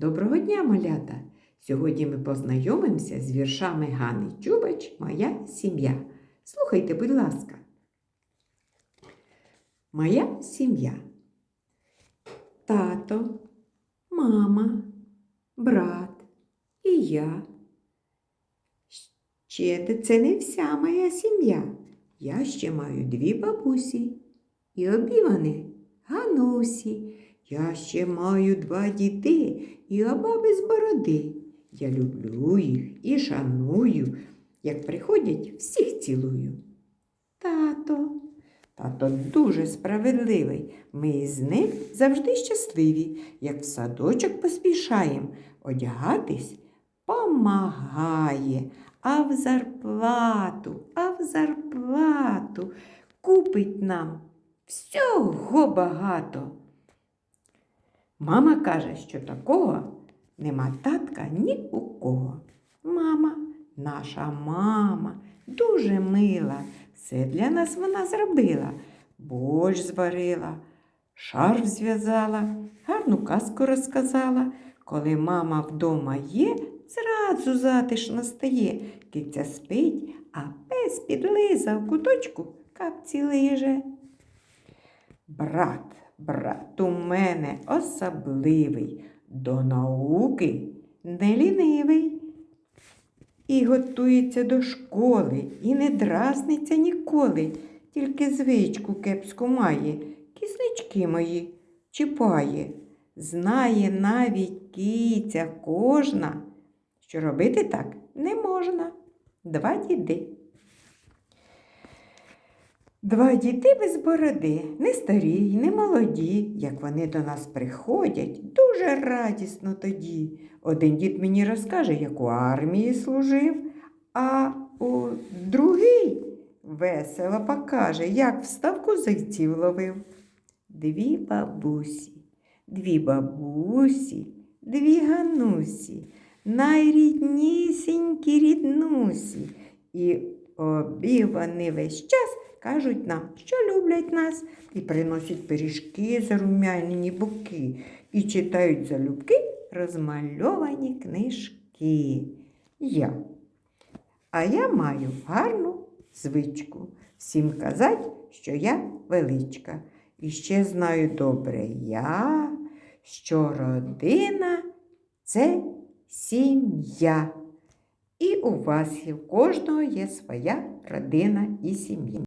Доброго дня, малята! Сьогодні ми познайомимося з віршами Гани Чубач Моя сім'я. Слухайте, будь ласка. Моя сім'я. Тато, мама, брат і я. Ще це не вся моя сім'я. Я ще маю дві бабусі. І обі вони Ганусі. Я ще маю два діти і оба без бороди. Я люблю їх і шаную. Як приходять, всіх цілую. Тато. Тато дуже справедливий. Ми із ним завжди щасливі. Як в садочок поспішаєм, одягатись помагає. А в зарплату, а в зарплату купить нам всього багато. Мама каже, що такого нема татка ні у кого. Мама, наша мама, дуже мила. Все для нас вона зробила. Борщ зварила, шарф зв'язала, гарну казку розказала. Коли мама вдома є, зразу затишно стає. Киця спить, а пес підлиза в куточку капці лиже. Брат, брат у мене особливий, до науки не лінивий. І готується до школи, і не дразниться ніколи, тільки звичку кепську має, кіснички мої чіпає. Знає навіть киця кожна, що робити так не можна. Два діди. Два діти без бороди, не старі, й не молоді, як вони до нас приходять, дуже радісно тоді. Один дід мені розкаже, як у армії служив, а у другий весело покаже, як в ставку зайців ловив. Дві бабусі, дві бабусі, дві ганусі, найріднісінькі ріднусі. І обі вони весь час кажуть нам, що люблять нас, і приносять пиріжки зарум'янені боки, і читають залюбки розмальовані книжки. Я. А я маю гарну звичку всім казати, що я величка. І ще знаю добре я, що родина це сім'я. І у вас і у кожного є своя родина і сім'я.